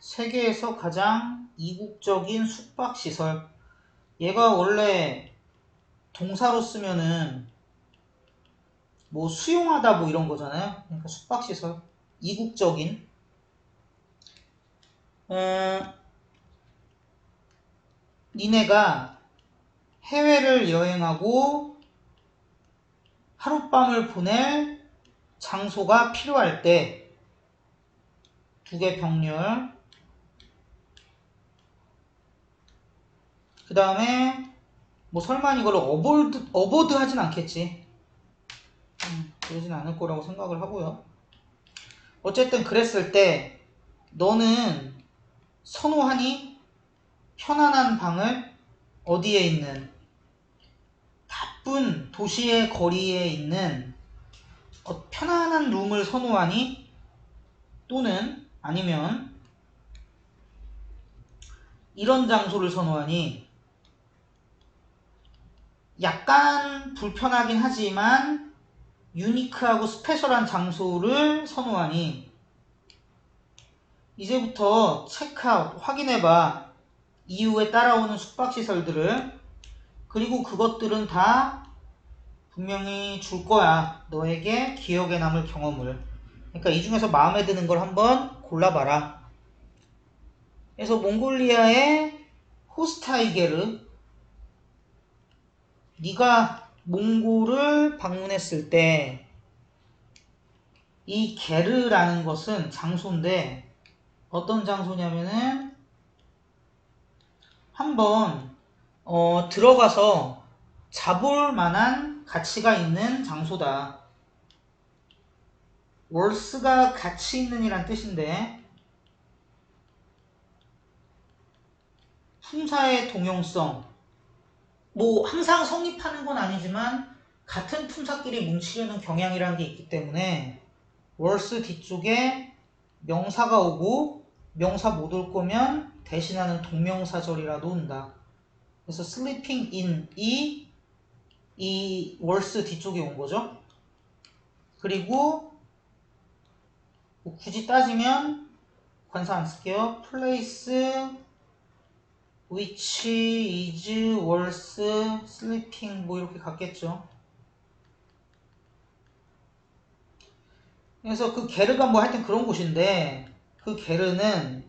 세계에서 가장 이국적인 숙박시설. 얘가 원래 동사로 쓰면은 뭐 수용하다 뭐 이런 거잖아요. 그러니까 숙박시설. 이국적인. 어, 니네가 해외를 여행하고 하룻밤을 보낼 장소가 필요할 때 두 개 병렬 그 다음에 뭐 설마 이걸 어보드, 어보드 하진 않겠지. 음, 그러진 않을 거라고 생각을 하고요. 어쨌든 그랬을 때 너는 선호하니 편안한 방을 어디에 있는 바쁜 도시의 거리에 있는 어, 편안한 룸을 선호하니 또는 아니면 이런 장소를 선호하니 약간 불편하긴 하지만 유니크하고 스페셜한 장소를 선호하니. 이제부터 체크아웃 확인해봐. 이후에 따라오는 숙박시설들을. 그리고 그것들은 다 분명히 줄 거야. 너에게 기억에 남을 경험을. 그러니까 이 중에서 마음에 드는 걸 한번 골라봐라. 그래서 몽골리아의 호스타이게르 네가 몽골을 방문했을 때 이 게르라는 것은 장소인데 어떤 장소냐면은 한번 어, 들어가서 자볼 만한 가치가 있는 장소다. 월스가 가치 있는 이란 뜻인데 품사의 동용성 뭐 항상 성립하는 건 아니지만 같은 품사끼리 뭉치려는 경향이라는 게 있기 때문에 월스 뒤쪽에 명사가 오고 명사 못 올 거면 대신하는 동명사절이라도 온다. 그래서 sleeping in이 이 월스 뒤쪽에 온 거죠. 그리고 뭐 굳이 따지면 관사 안 쓸게요. place which is worse sleeping 뭐 이렇게 갔겠죠. 그래서 그 게르가 뭐 하여튼 그런 곳인데 그 게르는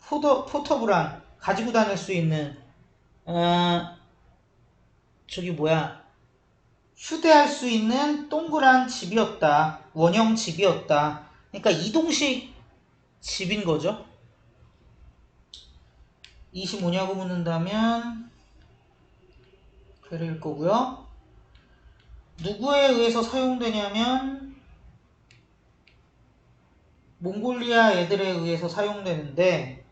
포터, 포터블한 가지고 다닐 수 있는 어 저기 뭐야. 휴대할 수 있는 동그란 집이었다. 원형 집이었다. 그러니까 이동식 집인 거죠 25냐고 묻는다면 괴를 거고요. 누구에 의해서 사용되냐면 몽골리아 애들에 의해서 사용되는데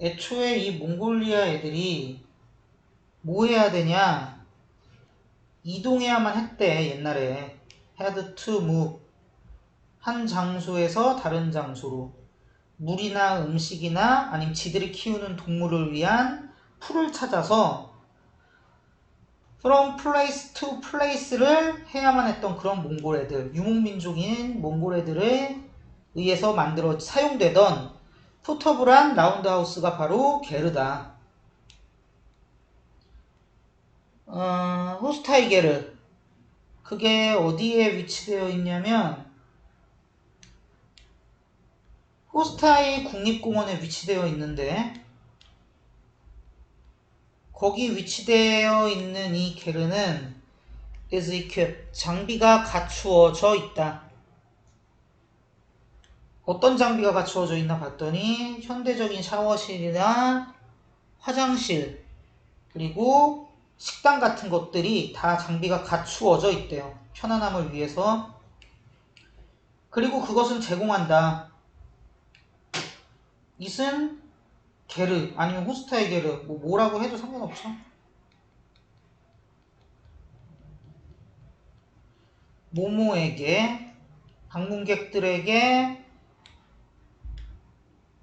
애초에 이 몽골리아 애들이 뭐 해야 되냐? 이동해야만 했대 옛날에. Had to move. 한 장소에서 다른 장소로 물이나 음식이나 아니면 지들이 키우는 동물을 위한 풀을 찾아서 from place to place를 해야만 했던 그런 몽골 애들 유목민족인 몽골 애들에 의해서 만들어 사용되던 포터블한 라운드하우스가 바로 게르다. 어, 호스타이게르. 그게 어디에 위치되어 있냐면 호스타이 국립공원에 위치되어 있는데 거기 위치되어 있는 이 게르는 is equipped 장비가 갖추어져 있다. 어떤 장비가 갖추어져 있나 봤더니 현대적인 샤워실이나 화장실 그리고 식당 같은 것들이 다 장비가 갖추어져 있대요. 편안함을 위해서. 그리고 그것은 제공한다. 이슨 게르 아니면 호스타의 게르 뭐 뭐라고 해도 상관없죠. 모모에게 방문객들에게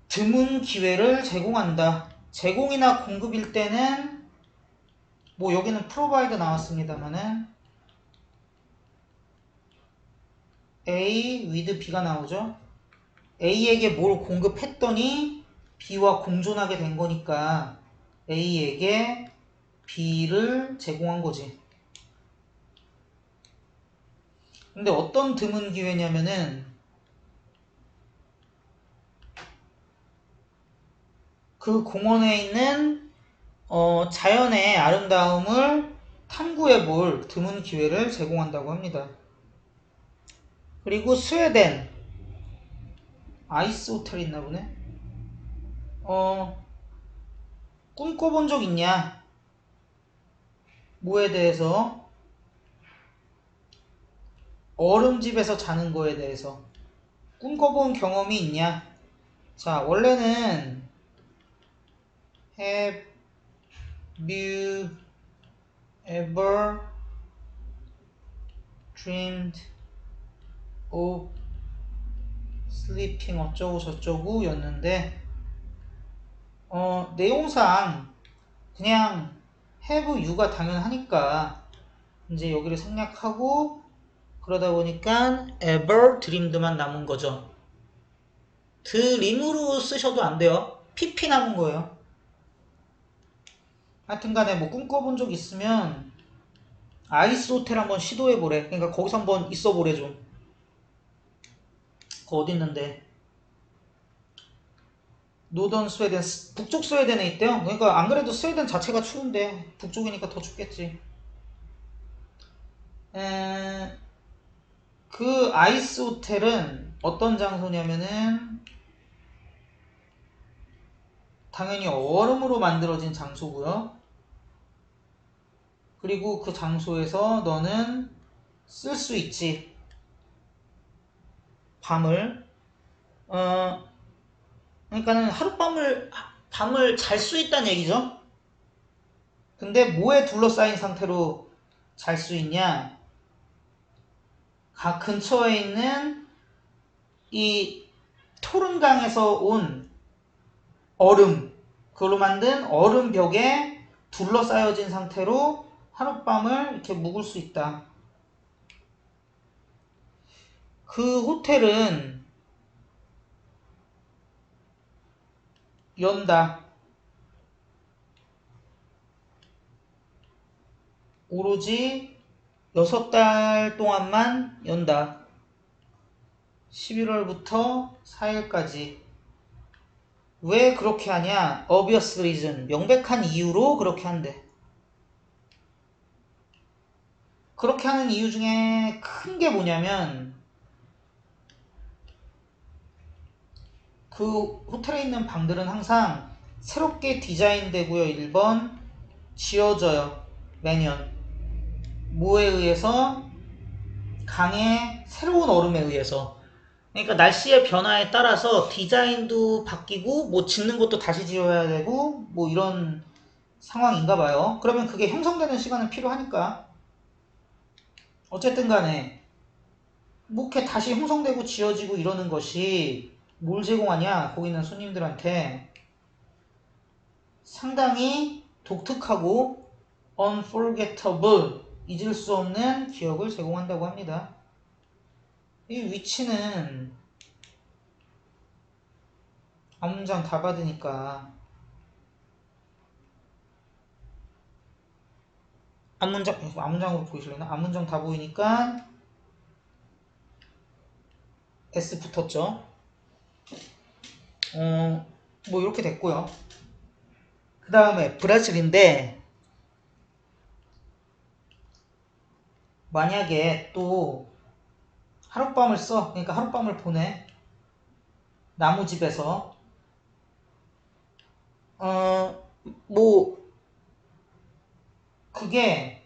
드문 기회를 제공한다. 제공이나 공급일 때는 뭐 여기는 프로바이드 나왔습니다만은 A with B가 나오죠. A에게 뭘 공급했더니 B와 공존하게 된 거니까 A에게 B를 제공한 거지. 근데 어떤 드문 기회냐면은 그 공원에 있는 어, 자연의 아름다움을 탐구해 볼 드문 기회를 제공한다고 합니다. 그리고 스웨덴 아이스 호텔 있나 보네. 어 꿈꿔본 적 있냐? 뭐에 대해서? 얼음집에서 자는 거에 대해서 꿈꿔본 경험이 있냐? 자, 원래는 have you ever dreamed of sleeping 어쩌고 저쩌고 였는데 어, 내용상 그냥 have you가 당연하니까 이제 여기를 생략하고 그러다 보니까 ever dreamed만 남은 거죠. 드림으로 쓰셔도 안 돼요. pp 남은 거예요. 하여튼 간에 뭐 꿈꿔본 적 있으면 아이스 호텔 한번 시도해 보래. 그러니까 거기서 한번 있어 보래 좀. 그 어디 있는데? 노던 스웨덴, 스- 북쪽 스웨덴에 있대요. 그러니까 안 그래도 스웨덴 자체가 추운데 북쪽이니까 더 춥겠지. 에, 그 아이스 호텔은 어떤 장소냐면은 당연히 얼음으로 만들어진 장소고요. 그리고 그 장소에서 너는 쓸 수 있지. 밤을. 어, 그러니까는 하룻밤을, 밤을 잘 수 있다는 얘기죠. 근데 뭐에 둘러싸인 상태로 잘 수 있냐? 각 근처에 있는 이 토른강에서 온 얼음, 그걸로 만든 얼음 벽에 둘러싸여진 상태로 하룻밤을 이렇게 묵을 수 있다. 그 호텔은 연다. 오로지 6달 동안만 연다. 11월부터 4일까지. 왜 그렇게 하냐? obvious reason. 명백한 이유로 그렇게 한대. 그렇게 하는 이유 중에 큰 게 뭐냐면 그 호텔에 있는 방들은 항상 새롭게 디자인되고요. 1번 지어져요. 매년. 뭐에 의해서? 강의 새로운 얼음에 의해서. 그러니까 날씨의 변화에 따라서 디자인도 바뀌고 뭐 짓는 것도 다시 지어야 되고 뭐 이런 상황인가 봐요. 그러면 그게 형성되는 시간은 필요하니까. 어쨌든 간에 뭐 이렇게 다시 형성되고 지어지고 이러는 것이 뭘 제공하냐? 거기 있는 손님들한테 상당히 독특하고 unforgettable 잊을 수 없는 기억을 제공한다고 합니다. 이 위치는 앞문장 다 받으니까 앞문장 앞문장으로 보이실래나? 앞문장 다 보이니까 S 붙었죠. 어, 뭐 이렇게 됐고요. 그 다음에 브라질인데 만약에 또 하룻밤을 써. 그러니까 하룻밤을 보내. 나무집에서. 어, 뭐, 그게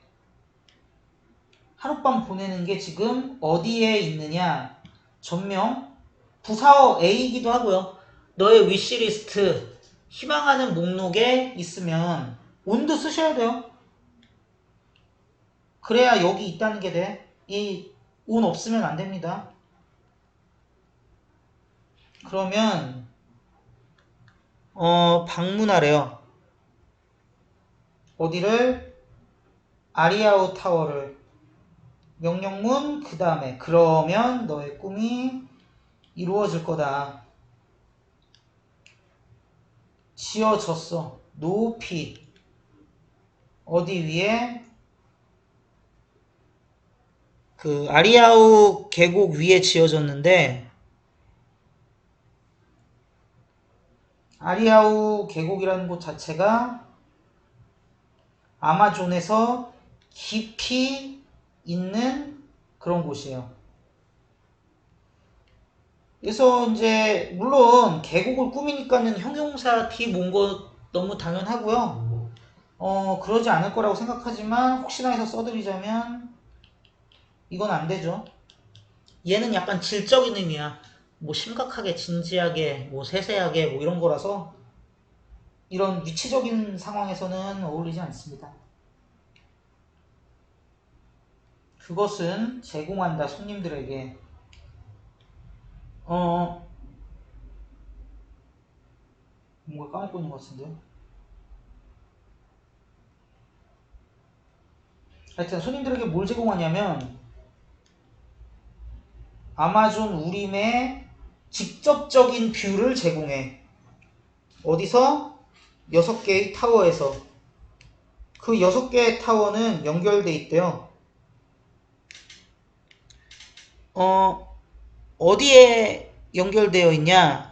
하룻밤 보내는 게 지금 어디에 있느냐. 전명, 부사어 A이기도 하고요. 너의 위시리스트, 희망하는 목록에 있으면 온도 쓰셔야 돼요. 그래야 여기 있다는 게 돼. 이 온 없으면 안 됩니다. 그러면 어 방문하래요. 어디를 아리아우 타워를 명령문 그 다음에 그러면 너의 꿈이 이루어질 거다. 지어졌어. 높이. 어디 위에? 그 아리아우 계곡 위에 지어졌는데 아리아우 계곡이라는 곳 자체가 아마존에서 깊이 있는 그런 곳이에요. 그래서 이제 물론 계곡을 꾸미니까는 형용사 뒤몬거 너무 당연하고요. 어 그러지 않을 거라고 생각하지만 혹시나 해서 써드리자면 이건 안 되죠. 얘는 약간 질적인 의미야. 뭐 심각하게 진지하게 뭐 세세하게 뭐 이런 거라서 이런 위치적인 상황에서는 어울리지 않습니다. 그것은 제공한다 손님들에게 어 뭔가 까먹고 있는 것 같은데. 하여튼 손님들에게 뭘 제공하냐면 아마존 우림의 직접적인 뷰를 제공해. 어디서? 6개의 타워에서. 그 6개의 타워는 연결돼 있대요. 어 어디에 연결되어 있냐?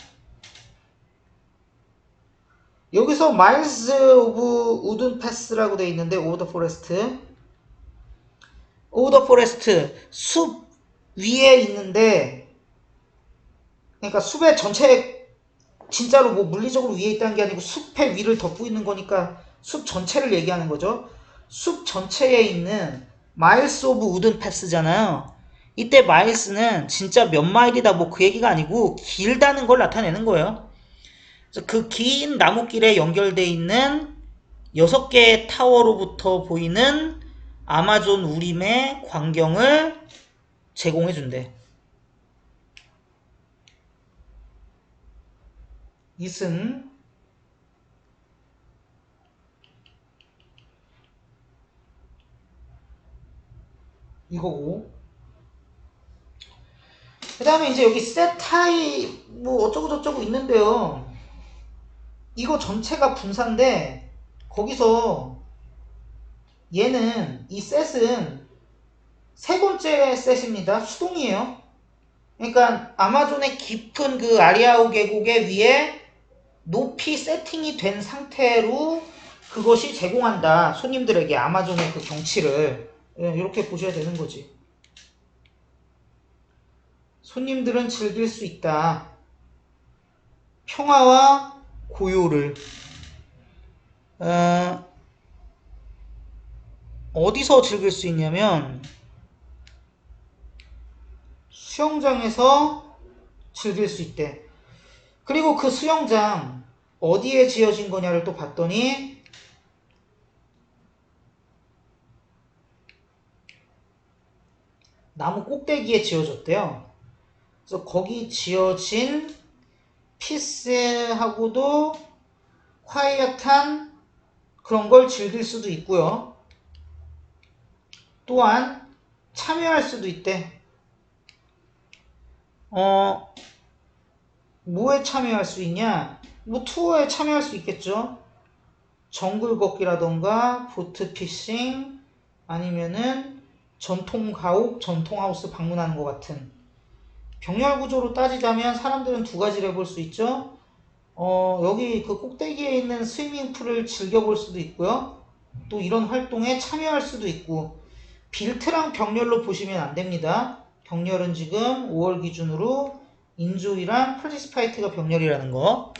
여기서 마일스 오브 우든 패스라고 되어 있는데 오브 더 포레스트 오브 더 포레스트 숲 위에 있는데 그러니까 숲의 전체 진짜로 뭐 물리적으로 위에 있다는 게 아니고 숲의 위를 덮고 있는 거니까 숲 전체를 얘기하는 거죠. 숲 전체에 있는 마일스 오브 우든 패스잖아요. 이때 마일스는 진짜 몇 마일이다 뭐 그 얘기가 아니고 길다는 걸 나타내는 거예요. 그래서 그 긴 나무길에 연결돼 있는 여섯 개의 타워로부터 보이는 아마존 우림의 광경을 제공해 준대. 이슨 이거고 그 다음에 이제 여기 세타이 뭐 어쩌고 저쩌고 있는데요. 이거 전체가 분사인데 거기서 얘는 이 셋은 세 번째 셋입니다. 수동이에요. 그러니까 아마존의 깊은 그 아리아우 계곡의 위에 높이 세팅이 된 상태로 그것이 제공한다. 손님들에게 아마존의 그 경치를. 예, 이렇게 보셔야 되는 거지 손님들은 즐길 수 있다 평화와 고요를 어, 어디서 즐길 수 있냐면 수영장에서 즐길 수 있대. 그리고 그 수영장 어디에 지어진 거냐를 또 봤더니 나무 꼭대기에 지어졌대요. 그래서 거기 지어진 피스하고도 콰이어트한 그런 걸 즐길 수도 있고요. 또한 참여할 수도 있대. 어, 뭐에 참여할 수 있냐? 뭐 투어에 참여할 수 있겠죠. 정글 걷기라던가 보트 피싱 아니면은 전통 가옥, 전통 하우스 방문하는 것 같은 병렬 구조로 따지자면 사람들은 두 가지를 해볼 수 있죠. 어, 여기 그 꼭대기에 있는 스위밍풀을 즐겨볼 수도 있고요. 또 이런 활동에 참여할 수도 있고 빌트랑 병렬로 보시면 안 됩니다. 병렬은 지금 5월 기준으로 인조이랑 플리스파이트가 병렬이라는 거